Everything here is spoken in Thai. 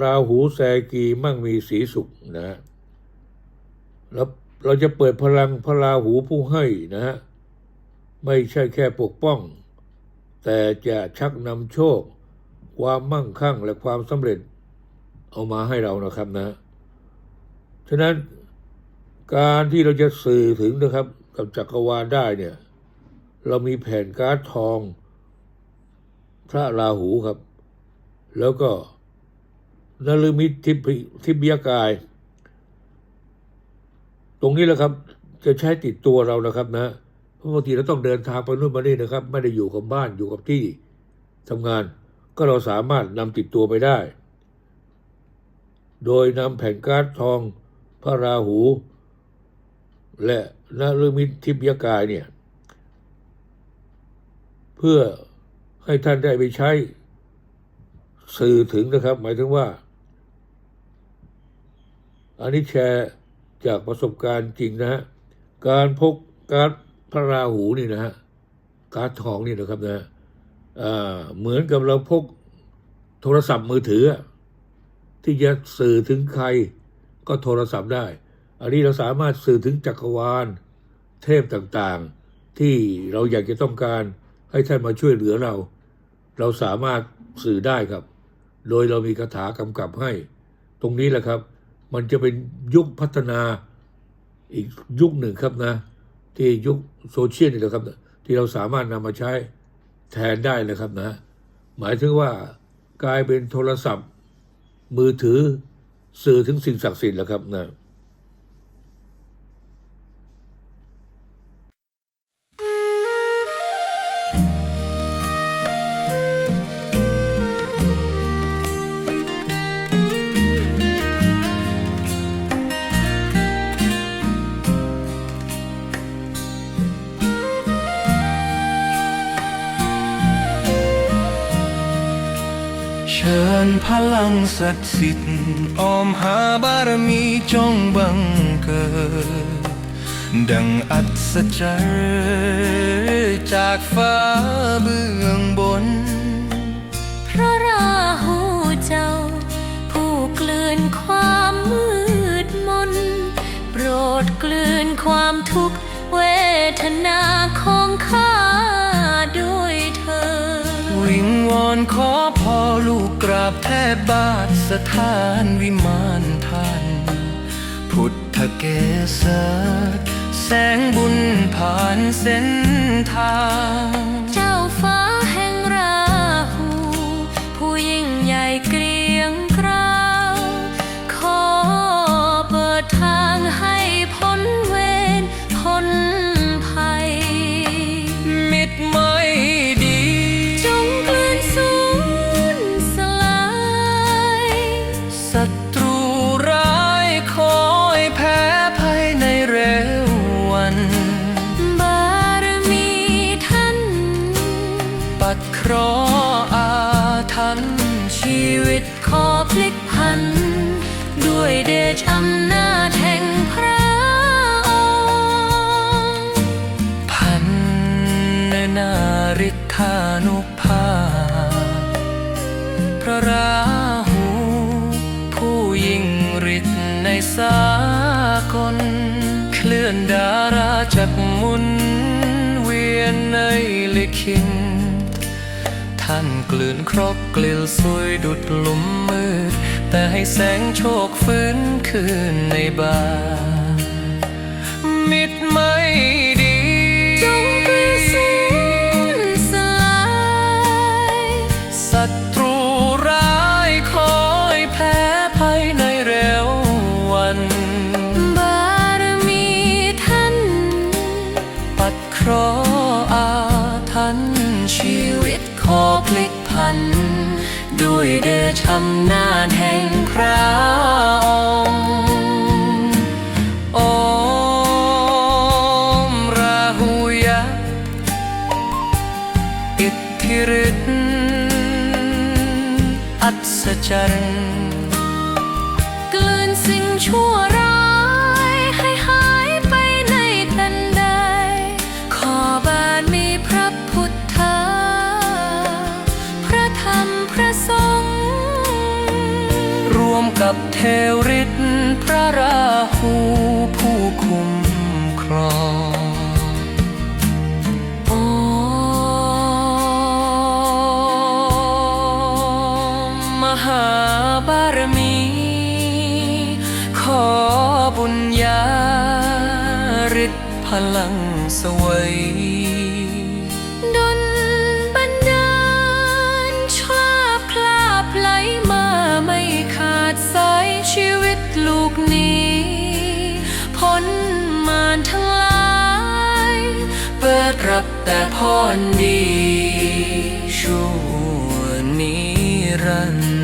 ราหูแสกีมั่งมีสีสุขนะฮะแล้วเราจะเปิดพลังพระราหูผู้ให้นะฮะไม่ใช่แค่ปกป้อง แต่จะชักนำโชค ความมั่งคั่งและความสำเร็จเอามาให้เรานะครับนะฉะนั้นการที่เราจะสื่อถึงนะครับ กับจักรวาลได้เนี่ย เรามีแผ่นการ์ดทอง พระราหูครับ แล้วก็ นลมิตทิพยทิพยกาย ตรงนี้แหละครับ จะใช้ติดตัวเรานะครับนะเพราะบางทีเราต้องเดินทางไปนู่นมานี่นะครับ ไม่ได้อยู่กับบ้านอยู่กับที่ทำงาน ก็เราสามารถนำติดตัวไปได้ โดยนำแผ่นการ์ดทองพระราหู และนฤมิตทิพยกายเนี่ยเพื่อให้ท่านได้ไปใช้สื่อถึงนะครับ หมายถึงว่า อันนี้แชร์จากประสบการณ์จริงนะฮะการพกการ์ดพระราหูนี่นะฮะการ์ดทองนี่นะครับนะอ่าเหมือนกับเราพกโทรศัพท์มือถือ ที่จะสื่อถึงใครก็โทรศัพท์ได้ อันนี้เราสามารถสื่อถึงจักรวาลเทพต่างๆ ที่เราอยากจะต้องการให้ท่านมาช่วยเหลือเรา เราสามารถสื่อได้ครับ โดยเรามีคาถากำกับให้ ตรงนี้แหละครับ มันจะเป็นยุคพัฒนาอีกยุคหนึ่งครับนะ ที่ยุคโซเชียลนี่แหละครับที่เราสามารถนำมาใช้แทนได้นะครับนะ หมายถึงว่ากลายเป็นโทรศัพท์ มือถือสื่อถึงสิ่งศักดิ์สิทธิ์แล้วครับนะ เชิญพลังศักดิ์สิทธิ์ออมหาบารมีจงบังเกิด ดังอัศจรรย์จากฟ้าเบื้องบน พระราหูเจ้า ผู้กลืนความมืดมน โปรดกลืนความทุกข์ กราบแทบบาทสถานวิมานท่าน พุทธเกศแสงบุญผ่านเส้นทาง ราะอาถรรพ์ชีวิตขอพลิกผัน ด้วยเดชอำนาจแห่งพระองค์พันนาริธานุภาพพระราหู ผู้ยิ่งฤทธิ์ในสากล เคลื่อนดาราจักรหมุนเวียนในลิขิต ท่านกลืนครบกลิลซุยดุดหลุมมืด แต่ให้แสงโชคฟื้นคืนในบามิดไม่ วยเดือชำนาญแห่งพระองค์โอมราหูยะอิทธิฤทธิ์อัศจรรย์กลืนสิ่งชั่วร้าย กับเทวฤทธิ์พระราหูผู้คุ้มครองอมมหาบารมี ขอบุญญาฤทธิ์พลังสวัย แต่พรดีชั่วนิรันดร์